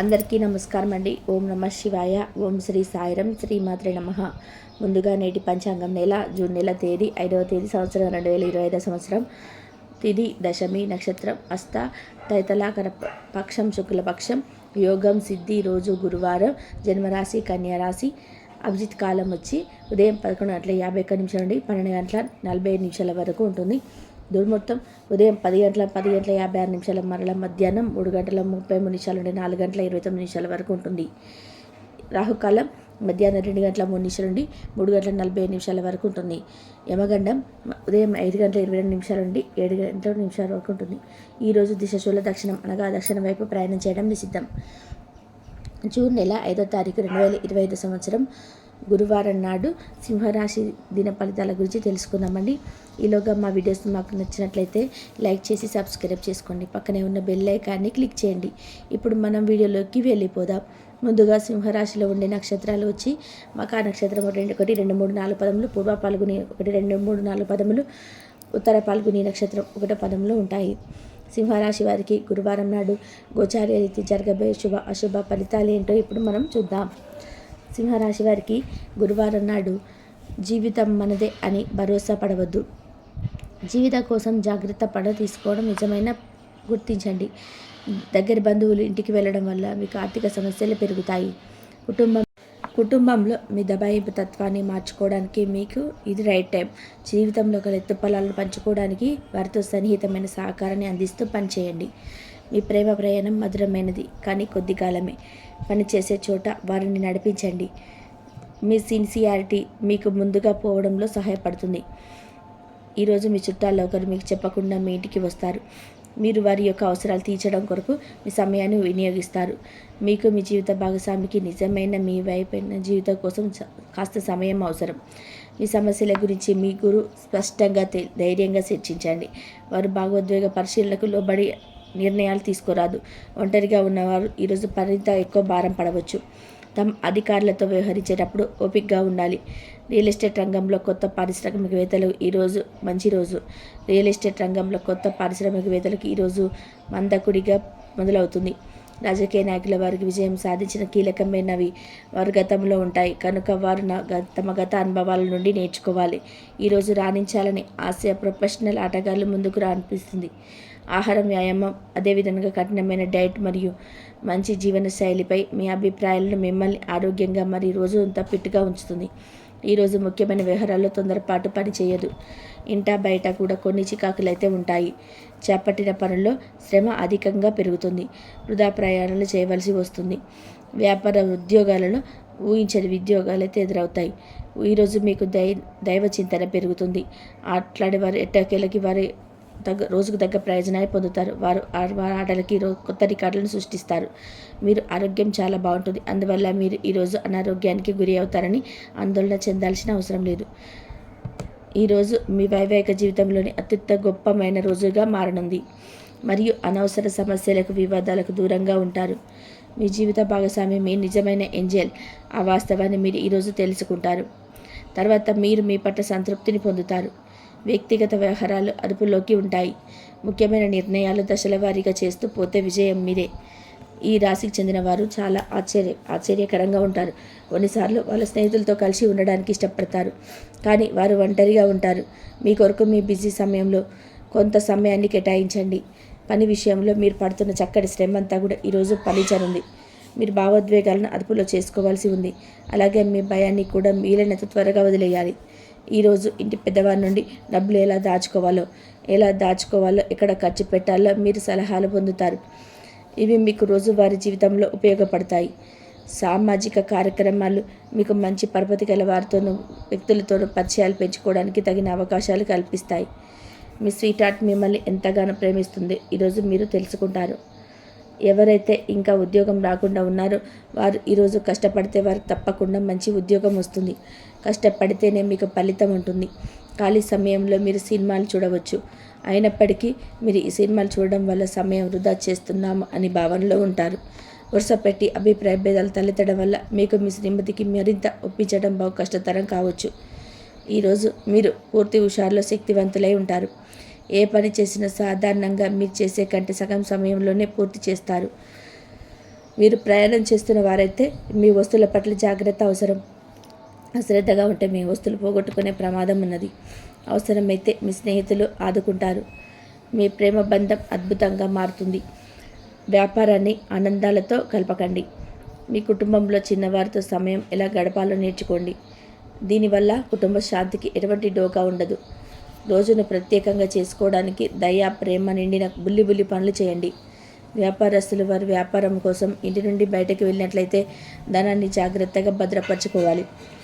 అందరికీ నమస్కారం అండి. ఓం నమ శివాయ. ఓం శ్రీ సాయిరం శ్రీమాత్రే నమ. ముందుగా నేటి పంచాంగం నెల జూన్ నెల తేదీ ఐదవ తేదీ సంవత్సరం రెండు వేల ఇరవై ఐదవ సంవత్సరం. తిది దశమి నక్షత్రం అస్త తైతలాకర పక్షం శుక్లపక్షం యోగం సిద్ధి రోజు గురువారం జన్మరాశి కన్యారాశి అభిజిత్ కాలం వచ్చి ఉదయం పదకొండు గంటల యాభై ఒక్క నిమిషం నుండి పన్నెండు గంటల నలభై నిమిషాల వరకు ఉంటుంది. దుర్ముహూర్తం ఉదయం పది గంటల పది గంటల యాభై ఆరు నిమిషాల మరల మధ్యాహ్నం మూడు గంటల ముప్పై మూడు నిమిషాల నుండి నాలుగు గంటల ఇరవై తొమ్మిది నిమిషాల వరకు ఉంటుంది. రాహుకాలం మధ్యాహ్నం రెండు గంటల మూడు నిమిషాల నుండి మూడు గంటల నలభై ఐదు నిమిషాల వరకు ఉంటుంది. యమగండం ఉదయం ఐదు గంటల ఇరవై రెండు నిమిషాల నుండి ఏడు గంటల నిమిషాల వరకు ఉంటుంది. ఈరోజు దిశశూల దక్షిణం అనగా దక్షిణం వైపు ప్రయాణం చేయడం నిషిద్ధం. జూన్ నెల ఐదో తారీఖు రెండు వేల ఇరవై ఐదు సంవత్సరం. గురువారం నాడు సింహరాశి దిన ఫలితాల గురించి తెలుసుకుందామండి. ఈలోగా మా వీడియోస్ మాకు నచ్చినట్లయితే లైక్ చేసి సబ్స్క్రైబ్ చేసుకోండి. పక్కనే ఉన్న బెల్ ఐకాన్ని క్లిక్ చేయండి. ఇప్పుడు మనం వీడియోలోకి వెళ్ళిపోదాం. ముందుగా సింహరాశిలో ఉండే నక్షత్రాలు వచ్చి మకా నక్షత్రం రెండు ఒకటి రెండు మూడు నాలుగు పదములు పూర్వ పాల్గొని ఒకటి రెండు మూడు నాలుగు పదములు ఉత్తర పాల్గొని నక్షత్రం ఒకటో పదంలో ఉంటాయి. సింహరాశి వారికి గురువారం నాడు గోచార్య రీతి జరగబోయే శుభ అశుభ ఫలితాలు ఏంటో ఇప్పుడు మనం చూద్దాం. సింహరాశి వారికి గురువారం నాడు జీవితం మనదే అని భరోసా పడవద్దు. జీవితం కోసం జాగ్రత్త పడ తీసుకోవడం నిజమైన గుర్తించండి. దగ్గర బంధువులు ఇంటికి వెళ్ళడం వల్ల మీకు ఆర్థిక సమస్యలు పెరుగుతాయి. కుటుంబం కుటుంబంలో మీ దబాయింపు తత్వాన్ని మార్చుకోవడానికి మీకు ఇది రైట్ టైం. జీవితంలో గల ఎత్తుపలాలను పంచుకోవడానికి వారితో సన్నిహితమైన సహకారాన్ని అందిస్తూ పనిచేయండి. మీ ప్రేమ ప్రయాణం మధురమైనది కానీ కొద్ది కాలమే. పని చేసే చోట వారిని నడిపించండి. మీ సిన్సియారిటీ మీకు ముందుగా పోవడంలో సహాయపడుతుంది. ఈరోజు మీ చుట్టాల్లో ఒకరు మీకు చెప్పకుండా మీ ఇంటికి వస్తారు. మీరు వారి యొక్క అవసరాలు తీర్చడం కొరకు మీ సమయాన్ని వినియోగిస్తారు. మీకు మీ జీవిత భాగస్వామికి నిజమైన మీ వైపైన జీవితం కోసం కాస్త సమయం అవసరం. మీ సమస్యల గురించి మీ గురు స్పష్టంగా ధైర్యంగా చర్చించండి. వారు భాగోద్వేగ పరిశీలనకు లోబడి నిర్ణయాలు తీసుకోరాదు. ఒంటరిగా ఉన్నవారు ఈరోజు మరింత ఎక్కువ భారం పడవచ్చు. తమ అధికారులతో వ్యవహరించేటప్పుడు ఓపికగా ఉండాలి. రియల్ ఎస్టేట్ రంగంలో కొత్త పారిశ్రామికవేత్తలు ఈరోజు మంచి రోజు. రియల్ ఎస్టేట్ రంగంలో కొత్త పారిశ్రామికవేత్తలకు ఈరోజు మందకుడిగా మొదలవుతుంది. రాజకీయ నాయకుల వారికి విజయం సాధించిన కీలకమైనవి వారు గతంలో ఉంటాయి. కనుక వారు నా తమ గత అనుభవాల నుండి నేర్చుకోవాలి. ఈరోజు రాణించాలని ఆశయ ప్రొఫెషనల్ ఆటగాళ్ళు ముందుకు రానిపిస్తుంది. ఆహారం వ్యాయామం అదేవిధంగా కఠినమైన డైట్ మరియు మంచి జీవనశైలిపై మీ అభిప్రాయాలను మిమ్మల్ని ఆరోగ్యంగా మరియు రోజు అంతా ఫిట్గా ఉంచుతుంది. ఈరోజు ముఖ్యమైన వ్యవహారాల్లో తొందరపాటు పని చేయదు. ఇంటా బయట కూడా కొన్ని చికాకులు అయితే ఉంటాయి. చేపట్టిన పనుల్లో శ్రమ అధికంగా పెరుగుతుంది. వృధా ప్రయాణాలు చేయవలసి వస్తుంది. వ్యాపార ఉద్యోగాలలో ఊహించని ఉద్యోగాలు అయితే ఎదురవుతాయి ఈరోజు మీకు దై దైవ చింతన పెరుగుతుంది. ఆట్లాడే వారు ఎట్టకేలకి వారి తగ్గ రోజుకు తగ్గ ప్రయోజనాన్ని పొందుతారు. వారు వారి ఆటలకి రో కొత్త రికార్డులను సృష్టిస్తారు. మీరు ఆరోగ్యం చాలా బాగుంటుంది. అందువల్ల మీరు ఈరోజు అనారోగ్యానికి గురి అవుతారని ఆందోళన చెందాల్సిన అవసరం లేదు. ఈరోజు మీ వైవాహిక జీవితంలోని అత్యంత గొప్పమైన రోజుగా మారనుంది. మరియు అనవసర సమస్యలకు వివాదాలకు దూరంగా ఉంటారు. మీ జీవిత భాగస్వామి మీ నిజమైన ఎంజెల్ ఆ వాస్తవాన్ని మీరు ఈరోజు తెలుసుకుంటారు. తర్వాత మీరు మీ పట్ల సంతృప్తిని పొందుతారు. వ్యక్తిగత వ్యవహారాలు అదుపులోకి ఉంటాయి. ముఖ్యమైన నిర్ణయాలు దశల వారీగా చేస్తూ పోతే విజయం మీదే. ఈ రాశికి చెందిన వారు చాలా ఆశ్చర్య ఆశ్చర్యకరంగా ఉంటారు. కొన్నిసార్లు వాళ్ళ స్నేహితులతో కలిసి ఉండడానికి ఇష్టపడతారు. కానీ వారు ఒంటరిగా ఉంటారు. మీ కొరకు మీ బిజీ సమయంలో కొంత సమయాన్ని కేటాయించండి. పని విషయంలో మీరు పడుతున్న చక్కటి శ్రమ అంతా కూడా ఈరోజు ఫలించనుంది. మీరు భావోద్వేగాలను అదుపులో చేసుకోవాల్సి ఉంది. అలాగే మీ భయాన్ని కూడా వీలైనంత త్వరగా వదిలేయాలి. ఈరోజు ఇంటి పెద్దవారి నుండి డబ్బులు ఎలా దాచుకోవాలో ఎలా దాచుకోవాలో ఎక్కడ ఖర్చు పెట్టాలో మీరు సలహాలు పొందుతారు. ఇవి మీకు రోజువారీ జీవితంలో ఉపయోగపడతాయి. సామాజిక కార్యక్రమాలు మీకు మంచి పరపతి గల వారితోనూ వ్యక్తులతోనూ పరిచయాలు పెంచుకోవడానికి తగిన అవకాశాలు కల్పిస్తాయి. మీ స్వీట్ హార్ట్ మిమ్మల్ని ఎంతగానో ప్రేమిస్తుంది. ఈరోజు మీరు తెలుసుకుంటారు. ఎవరైతే ఇంకా ఉద్యోగం రాకుండా ఉన్నారో వారు ఈరోజు కష్టపడితే వారికి తప్పకుండా మంచి ఉద్యోగం వస్తుంది. కష్టపడితేనే మీకు ఫలితం ఉంటుంది. ఖాళీ సమయంలో మీరు సినిమాలు చూడవచ్చు. అయినప్పటికీ మీరు ఈ సినిమాలు చూడడం వల్ల సమయం వృధా చేస్తున్నాము అని భావనలో ఉంటారు. వరుస పెట్టి అభిప్రాయ భేదాలు తలెత్తడం వల్ల మీకు మీ శ్రీమతికి మరింత ఒప్పించడం బహు కష్టతరం కావచ్చు. ఈరోజు మీరు పూర్తి హుషారులో శక్తివంతులై ఉంటారు. ఏ పని చేసినా సాధారణంగా మీరు చేసే కంటే సగం సమయంలోనే పూర్తి చేస్తారు. మీరు ప్రయాణం చేస్తున్న వారైతే మీ వస్తువుల పట్ల జాగ్రత్త అవసరం. అశ్రద్ధగా ఉంటే మీ వస్తువులు పోగొట్టుకునే ప్రమాదం ఉన్నది. అవసరమైతే మీ స్నేహితులు ఆదుకుంటారు. మీ ప్రేమ బంధం అద్భుతంగా మారుతుంది. వ్యాపారాన్ని ఆనందాలతో కలపకండి. మీ కుటుంబంలో చిన్నవారితో సమయం ఎలా గడపాలో నేర్చుకోండి. దీనివల్ల కుటుంబ శాంతికి ఎటువంటి డోకా ఉండదు. రోజును ప్రత్యేకంగా చేసుకోవడానికి దయ ప్రేమ నిండిన బుల్లి బుల్లి పనులు చేయండి. వ్యాపారస్తులు వారి వ్యాపారం కోసం ఇంటి నుండి బయటకు వెళ్ళినట్లయితే ధనాన్ని జాగ్రత్తగా భద్రపరచుకోవాలి.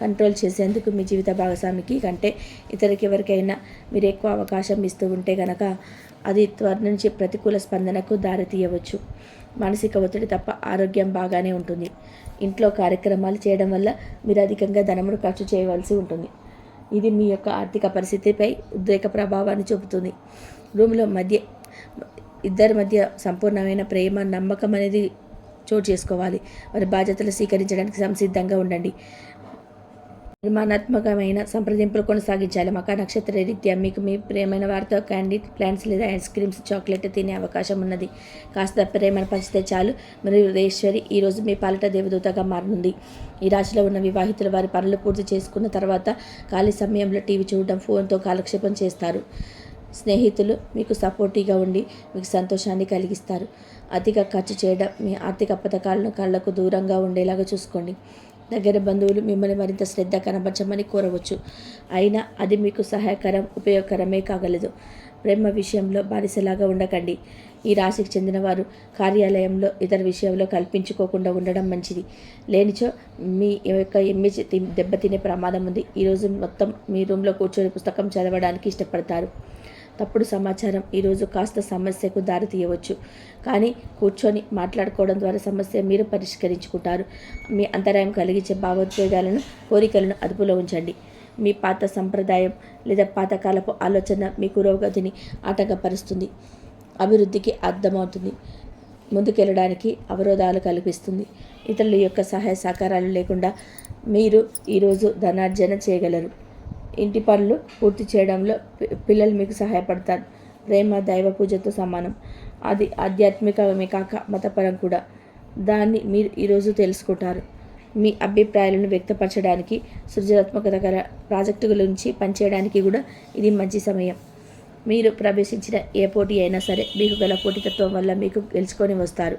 కంట్రోల్ చేసేందుకు మీ జీవిత భాగస్వామికి కంటే ఇతరికి ఎవరికైనా మీరు ఎక్కువ అవకాశం ఇస్తూ ఉంటే గనక అది త్వర నుంచి ప్రతికూల స్పందనకు దారితీయవచ్చు మానసిక ఒత్తిడి తప్ప ఆరోగ్యం బాగానే ఉంటుంది. ఇంట్లో కార్యక్రమాలు చేయడం వల్ల మీరు అధికంగా ధనమును ఖర్చు చేయవలసి ఉంటుంది. ఇది మీ యొక్క ఆర్థిక పరిస్థితిపై ఉద్రేక ప్రభావాన్ని చూపుతుంది. రూమ్లో మధ్య ఇద్దరి మధ్య సంపూర్ణమైన ప్రేమ నమ్మకం అనేది చోటు చేసుకోవాలి. వారి బాధ్యతలు స్వీకరించడానికి సంసిద్ధంగా ఉండండి. నిర్మాణాత్మకమైన సంప్రదింపులు కొనసాగించాలి. మకా నక్షత్ర రీత్యా మీకు మీ ప్రేమైన వారితో క్యాండీ ప్లాంట్స్ లేదా ఐస్ క్రీమ్స్ చాక్లెట్ తినే అవకాశం ఉన్నది. కాస్త ప్రేమను పంచితే చాలు. మరియు రేశ్వరి ఈరోజు మీ పాలిట దేవదూతగా మారనుంది. ఈ రాశిలో ఉన్న వివాహితులు వారి పనులు పూర్తి చేసుకున్న తర్వాత ఖాళీ సమయంలో టీవీ చూడడం ఫోన్తో కాలక్షేపం చేస్తారు. స్నేహితులు మీకు సపోర్టివ్గా ఉండి మీకు సంతోషాన్ని కలిగిస్తారు. అతిగా ఖర్చు చేయడం మీ ఆర్థిక పథకాలను కళ్ళకు దూరంగా ఉండేలాగా చూసుకోండి. దగ్గర బంధువులు మిమ్మల్ని మరింత శ్రద్ధ కనబరచమని కోరవచ్చు. అయినా అది మీకు సహాయకరం ఉపయోగకరమే కాగలదు. ప్రేమ విషయంలో బానిసలాగా ఉండకండి. ఈ రాశికి చెందినవారు కార్యాలయంలో ఇతర విషయంలో కల్పించుకోకుండా ఉండడం మంచిది. లేనిచో మీ యొక్క ఇమేజ్ దెబ్బతినే ప్రమాదం ఉంది. ఈరోజు మొత్తం మీ రూమ్లో కూర్చొని పుస్తకం చదవడానికి ఇష్టపడతారు. తప్పుడు సమాచారం ఈరోజు కాస్త సమస్యకు దారితీయవచ్చు కానీ కూర్చొని మాట్లాడుకోవడం ద్వారా సమస్య మీరు పరిష్కరించుకుంటారు. మీ అంతరాయం కలిగించే భావోద్వేగాలను కోరికలను అదుపులో ఉంచండి. మీ పాత సంప్రదాయం లేదా పాతకాలపు ఆలోచన మీ పురోగతిని ఆటంకపరుస్తుంది. అభివృద్ధికి అర్థమవుతుంది. ముందుకెళ్ళడానికి అవరోధాలు కల్పిస్తుంది. ఇతరుల యొక్క సహాయ సహకారాలు లేకుండా మీరు ఈరోజు ధనార్జన చేయగలరు. ఇంటి పనులు పూర్తి చేయడంలో పిల్లలు మీకు సహాయపడతారు. ప్రేమ దైవ పూజతో సమానం. అది ఆధ్యాత్మికమే కాక మతపరం కూడా. దాన్ని మీరు ఈరోజు తెలుసుకుంటారు. మీ అభిప్రాయాలను వ్యక్తపరచడానికి సృజనాత్మకత గల ప్రాజెక్టు గురించి పనిచేయడానికి కూడా ఇది మంచి సమయం. మీరు ప్రవేశించిన ఏ పోటీ అయినా సరే మీకు గల పోటీతత్వం వల్ల మీకు గెలుచుకొని వస్తారు.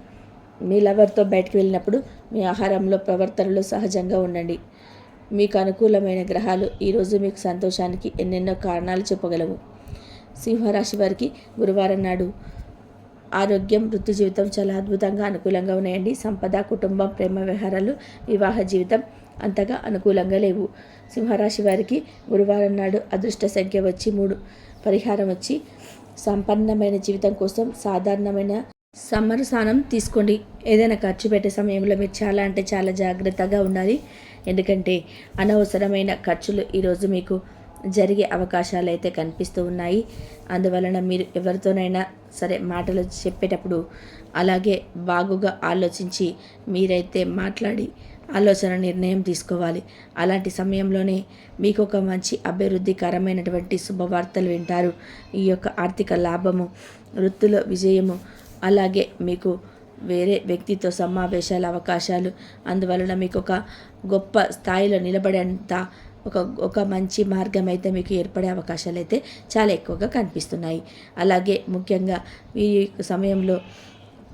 మీ లవర్తో బయటకు వెళ్ళినప్పుడు మీ ఆహారంలో ప్రవర్తనలో సహజంగా ఉండండి. మీకు అనుకూలమైన గ్రహాలు ఈరోజు మీకు సంతోషానికి ఎన్నెన్నో కారణాలు చెప్పగలవు. సింహరాశి వారికి గురువారం నాడు ఆరోగ్యం వృత్తి జీవితం చాలా అద్భుతంగా అనుకూలంగా ఉన్నాయండి. సంపద కుటుంబం ప్రేమ వ్యవహారాలు వివాహ జీవితం అంతగా అనుకూలంగా లేవు. సింహరాశి వారికి గురువారం నాడు అదృష్ట సంఖ్య వచ్చి మూడు. పరిహారం వచ్చి సంపన్నమైన జీవితం కోసం సాధారణమైన సమ్మర్ స్నానం తీసుకోండి. ఏదైనా ఖర్చు పెట్టే సమయంలో మీరు చాలా అంటే చాలా జాగ్రత్తగా ఉండాలి. ఎందుకంటే అనవసరమైన ఖర్చులు ఈరోజు మీకు జరిగే అవకాశాలు అయితే కనిపిస్తూ ఉన్నాయి. అందువలన మీరు ఎవరితోనైనా సరే మాటలు చెప్పేటప్పుడు అలాగే బాగుగా ఆలోచించి మీరైతే మాట్లాడి ఆలోచన నిర్ణయం తీసుకోవాలి. అలాంటి సమయంలోనే మీకు ఒక మంచి అభివృద్ధికరమైనటువంటి శుభవార్తలు వింటారు. ఈ యొక్క ఆర్థిక లాభము వృత్తిలో విజయము అలాగే మీకు వేరే వ్యక్తితో సమావేశాల అవకాశాలు అందువలన మీకు ఒక గొప్ప స్థాయిలో నిలబడేంత ఒక ఒక మంచి మార్గం అయితే మీకు ఏర్పడే అవకాశాలు అయితే చాలా ఎక్కువగా కనిపిస్తున్నాయి. అలాగే ముఖ్యంగా ఈ సమయంలో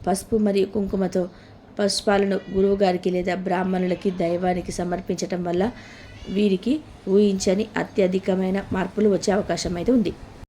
పసుపు మరియు కుంకుమతో పుష్పాలను గురువు గారికి లేదా బ్రాహ్మణులకి దైవానికి సమర్పించటం వల్ల వీరికి ఊహించని అత్యధికమైన మార్పులు వచ్చే అవకాశం అయితే ఉంది.